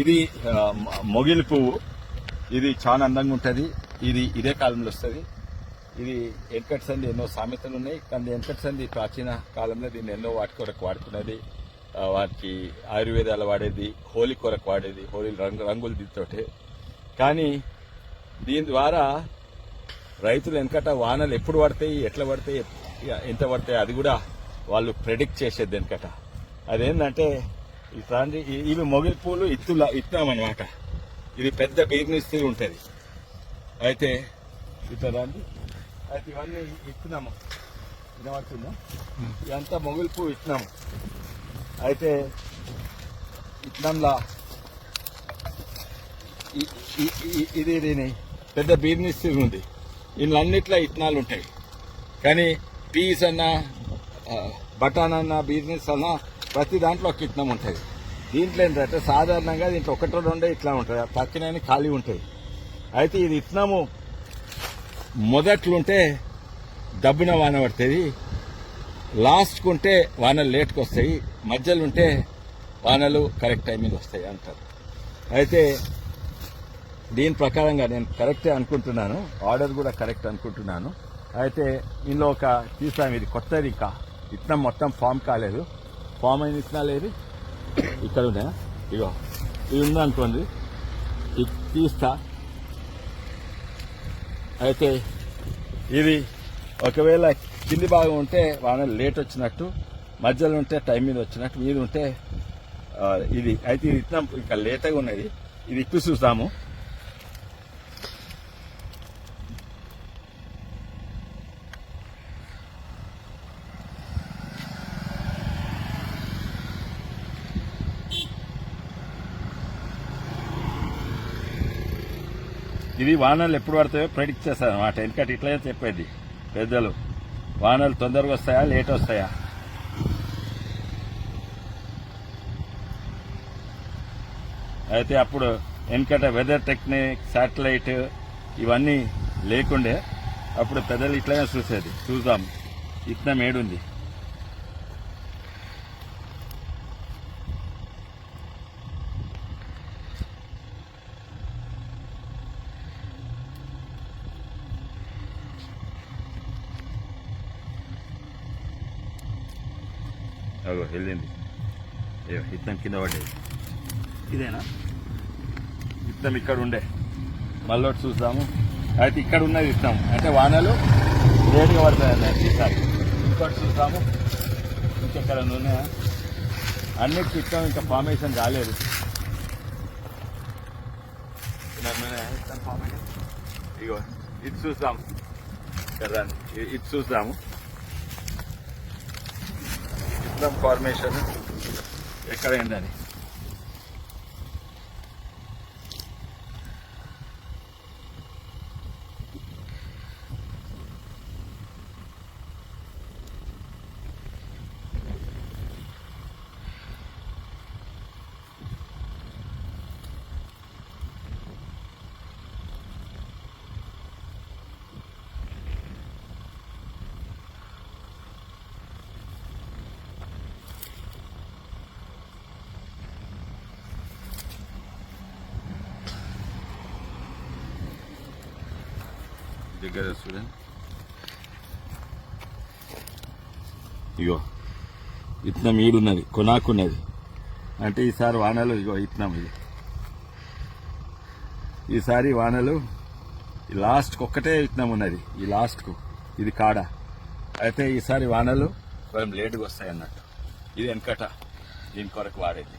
ఇది మొగిలి పువ్వు. ఇది చాలా అందంగా ఉంటుంది. ఇది ఇదే కాలంలో వస్తుంది. ఇది వెనకటి సంధి ఎన్నో సామెతలు ఉన్నాయి. కానీ వెనకటి సంధి ప్రాచీన కాలంలో దీన్ని ఎన్నో వాటి కొరకు వాడుకున్నది. వాటికి ఆయుర్వేదాలు వాడేది హోలీ కొరకు వాడేది హోలీ రంగు రంగులు దీంతోటే. కానీ దీని ద్వారా రైతులు వెనకట వానలు ఎప్పుడు పడతాయి ఎట్లా పడతాయి ఎంత పడతాయి అది కూడా వాళ్ళు ప్రెడిక్ట్ చేసేది వెనకట. అదేంటంటే ఈ తాండ్రి ఈ- ఇవి మొగిలి పూలు ఇత్తుల ఇత్తామన్నమాట. ఇది పెద్ద బీర్నిస్తూ ఉంటుంది. అయితే ఇట్లా రండి అయితే ఇవన్నీ ఇస్తున్నాము వినబడుతుందా? ఇదంతా మొగిలి పువ్వు ఇచ్చినాము అయితే ఇట్లంలా ఈ- ఇది దీని పెద్ద బిజినెస్ ఉంది. ఇందులన్నిట్లో ఇత్తనాలు ఉంటాయి. కానీ పీస్ అన్న బటాన్ అన్న బిజినెస్ అన్న ప్రతి దాంట్లో ఒక ఇత్తనం ఉంటుంది. దీంట్లో ఏంటంటే సాధారణంగా దీంట్లో ఒకటో రెండో ఇట్లా ఉంటుంది. ఆ ఖాళీ ఉంటుంది అయితే ఇది ఇట్నము మొదట్లుంటే డబ్బున వాన పడుతుంది. లాస్ట్కు ఉంటే వానలు లేట్కి వస్తాయి మధ్యలో ఉంటే వానలు కరెక్ట్ టైమింగ్ వస్తాయి అంటారు. అయితే దీని ప్రకారంగా నేను కరెక్టే అనుకుంటున్నాను. ఆర్డర్ కూడా కరెక్ట్ అనుకుంటున్నాను. అయితే ఇందులో ఒక తీసాం. ఇది కొత్తది ఇంకా. ఇత్తనం మొత్తం ఫామ్ కాలేదు. ఫామ్ అయిన ఇత్తనాలు ఏవి? ఇక్కడ ఉన్నాయా? ఇగో ఇది ఉందనుకోండి ఇది తీస్తా. అయితే ఇది ఒకవేళ కింది భాగం ఉంటే వాన లేట్ వచ్చినట్టు మధ్యలో ఉంటే టైం మీద వచ్చినట్టు మీద ఉంటే ఇది. అయితే ఇది ఇట్లా ఇంకా లేటగా ఉన్నది. ఇది ఇప్పి చూస్తాము. ఇది వానలు ఎప్పుడు పడతాయో ప్రెడిక్ట్ చేస్తారు అనమాట ఎందుకంటే ఇట్లనే చెప్పేది పెద్దలు. వానలు తొందరగా వస్తాయా లేట్ వస్తాయా? అయితే అప్పుడు వెనుకట వెదర్ టెక్నిక్ శాటిలైట్ ఇవన్నీ లేకుండే అప్పుడు పెద్దలు ఇట్లనే చూసేది. చూద్దాం. ఇట్లా మేడుంది. అగో వెళ్ళింది. ఇత్తం కింద పడ్డది. ఇదేనా? ఇత్తం ఇక్కడ ఉండే. మళ్ళీ ఒకటి చూద్దాము. అయితే ఇక్కడ ఉన్నది ఇత్తం అంటే వానలు లేటుగా పడతాయి ఈసారి ఇంకోటి చూద్దాము. ఇంకెక్కడ నూనె అన్నిటికి ఇత్తం ఇంకా ఫార్మేషన్ కాలేదు ఫార్మేషన్ ఇగో ఇది చూద్దాం కదా ఇది ఇది సంగం ఫార్మేషన్ ఎక్కడైందని దగ్గర చూడండి. ఇగో ఇత్తనం ఈడున్నది కొనాకున్నది. అంటే ఈసారి వానలు ఇగో ఇత్తనం ఇది ఈసారి వానలు ఈ లాస్ట్కి ఒక్కటే ఇత్తనం ఉన్నది ఈ లాస్ట్కు ఇది కాడ. అయితే ఈసారి వానలు కొంచెం లేటుగా వస్తాయి అన్నట్టు. ఇది వెనకట దీని కొరకు వాడేది.